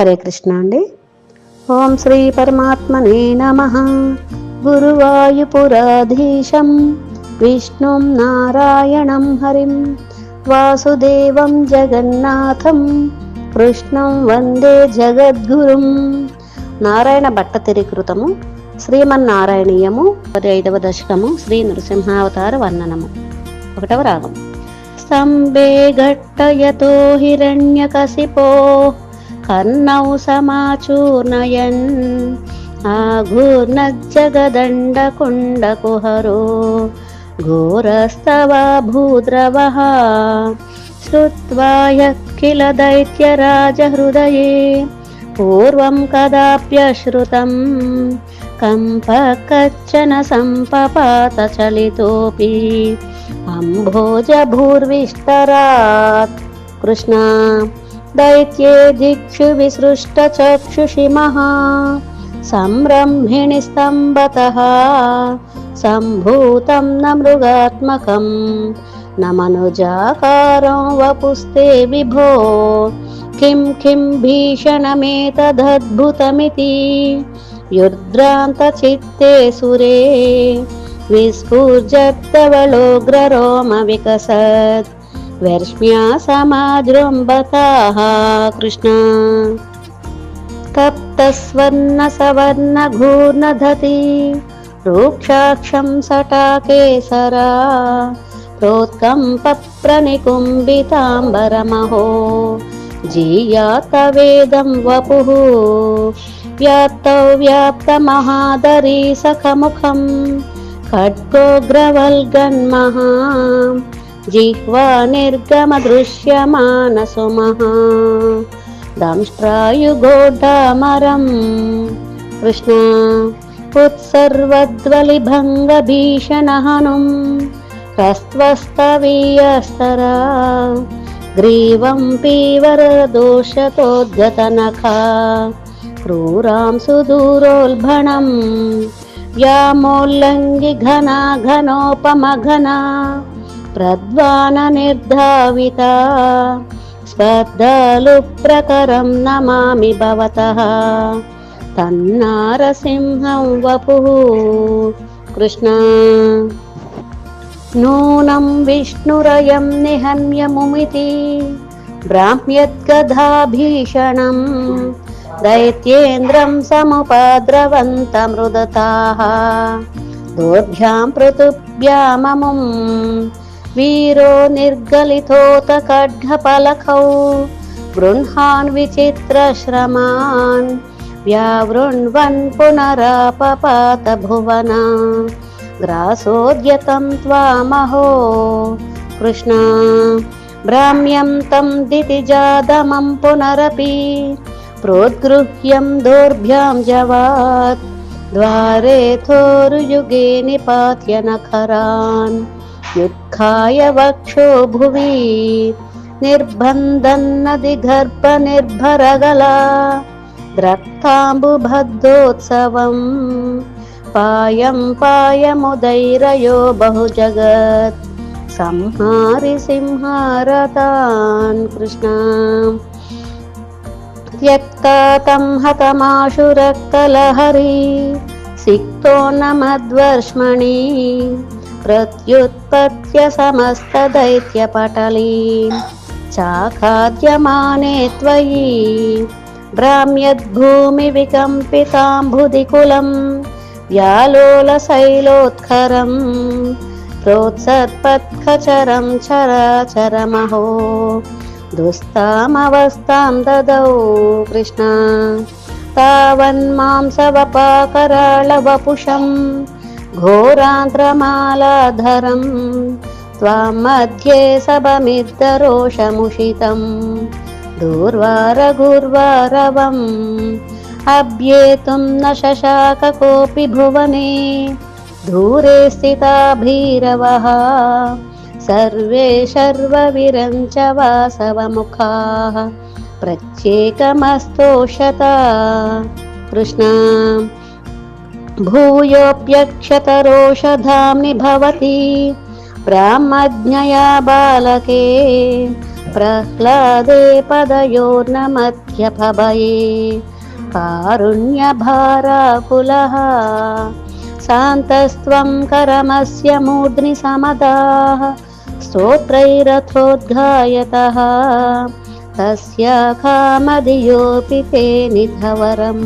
హరే కృష్ణ అండి. ఓం శ్రీ పరమాత్మనే నమ. గురువాయుపురాధీశం విష్ణుం నారాయణం హరిం. వాసుదేవం జగన్నాథం కృష్ణం వందే జగద్గురుం. నారాయణ భట్టతిరికృతము శ్రీమన్నారాయణీయము పది ఐదవ దశకము శ్రీ నృసింహావతార వర్ణనము. ఒకటవ రాగం. స్తంభే ఘట్టయతో హిరణ్యకసిపో కర్ణౌ సమాచూర్ణయన్ ఆఘూర్ణజ్జగదండకుండకుహరో ఘోరస్తవ భూద్రవः श्रुत्वा यः किल दैत्यराजहृदये पूर्वं कदाप्यश्रुतं कम्पः कश्चन सम्पपात चलितोऽपि अम्भोजभूर्विस्तरात् कृष्णा दैत्ये दिक्षु विसृष्टचक्षुषि महा संरम्भिणि स्तम्भतः सम्भूतं न मृगात्मकम् न मनुजाकारं वपुस्ते विभो किं किं भीषणमेतदद्भुतमिति युद्रान्तचित्ते सुरे विस्फुर्जत्तवलोग्ररोमविकसत् वर्ष्म्या समाजृम्बताः कृष्ण तप्तस्वर्णसवर्णघूर्णधति रूक्षाक्षं सटाकेसरा प्रोत्कम्पप्रनिकुम्बिताम्बरमहो जीयातवेदं वपुः व्याप्तौ व्याप्तमहादरी सखमुखं खड्गोग्रवल्गन्महा जिह्वा निर्गमदृश्यमानसुमः दंष्ट्रायुगोढामरं कृष्ण उत्सर्वद्वलिभङ्गभीषणहनुम् ह्रस्त्वस्तवीयस्तरा ग्रीवं पीवरदोषतोद्गतनखा क्रूरां सुदूरोल्भणं व्यामोल्लङ्घि घना घनोपमघना प्रध्वाननिर्धाविता स्पर्धालुप्रकरं नमामि भवतः तन्नारसिंहं वपुः कृष्ण नूनं विष्णुरयं निहन्यमुमिति ब्राह्म्यद्गधाभीषणं दैत्येन्द्रं समुपद्रवन्तमृदताः दोर्भ्यां पृथुभ्याममुं वीरो निर्गलितोत खड्गपलकौ गृह्णान् विचित्रश्रमान् व्यावृण्वन् पुनरापपात भुवना ग्रासोद्यतं त्वामहो कृष्ण भ्राम्यं तं दितिजादमं पुनरपि प्रोद्गृह्यं दोर्भ्यां जवात् द्वारे थोरुयुगे निपात्य नखरान् युत्खाय वक्षो भुवि निर्बन्धन्नदिगर्भनिर्भरगला द्रक्ताम्बुभद्रोत्सवम् पायं पायमुदैरयो बहुजगत्। संहारि सिंहारतान् कृष्ण। त्यक्ता तं हतमाशु रक्तलहरी सिक्तो न मद्वर्ष्मणि प्रत्युत्पत्य समस्तदैत्यपटली चाखाद्यमाने त्वयि भ्राम्यद्भूमिविकम्पिताम्बुदिकुलम् व्यालोलशैलोत्खरं प्रोत्सर्पत्खचरं चराचरमहो दुस्तामवस्थां ददौ कृष्ण तावन्मांसवपाकराळवपुषं घोरान्ध्रमालाधरं त्वां मध्ये सबमिद्धरोषमुषितं दूर्वारगुर्वारवम् अभ्येतुं न शशाक कोऽपि भुवने। दूरे स्थिता भीरवः सर्वे शर्वविरञ्च वासवमुखाः प्रत्येकमस्तोषता। कृष्ण भूयोऽप्यक्षतरोषधाम्नि भवति ब्राह्मज्ञया बालके प्रह्लादे पदयोर्नमध्यभये कारुण्यभाराकुलः शान्तस्त्वं करमस्य मूर्ध्नि समदाः स्तोत्रैरथोद्घायतः। तस्य कामधियोऽपि ते निधवरम्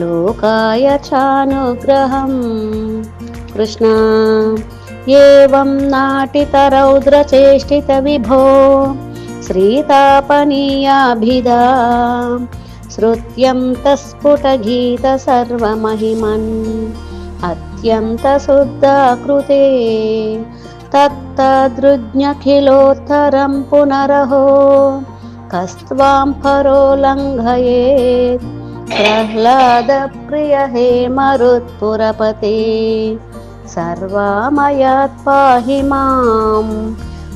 लोकाय चानुग्रहम् कृष्ण एवं नाटितरौद्रचेष्टितविभो श्रीतापनीयाभिधा श्रुत्यं तस्फुटगीत सर्वमहिमन् अत्यन्तशुद्धाकृते तत्तदृज्ञखिलोत्तरं पुनरहो कस्त्वां परो लङ्घयेत् प्रह्लादप्रिय हे मरुत्पुरपते सर्वामयात् पाहि माम्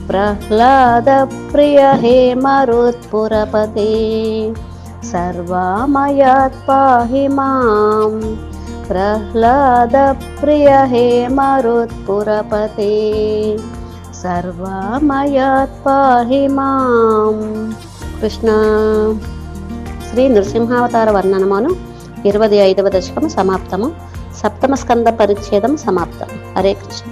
प्रह्लादप्रिय हे मरुत्पुरपते सर्वामयात् पाहि माम् प्रह्लादप्रिय हे मरुत्पुरपते सर्वामयात् पाहि माम् कृष्ण శ్రీ నృసింహావతార వర్ణనమును ఇరవై ఐదవ దశకం సమాప్తము. సప్తమ స్కంద పరిచ్ఛేదం సమాప్తం. హరే కృష్ణ.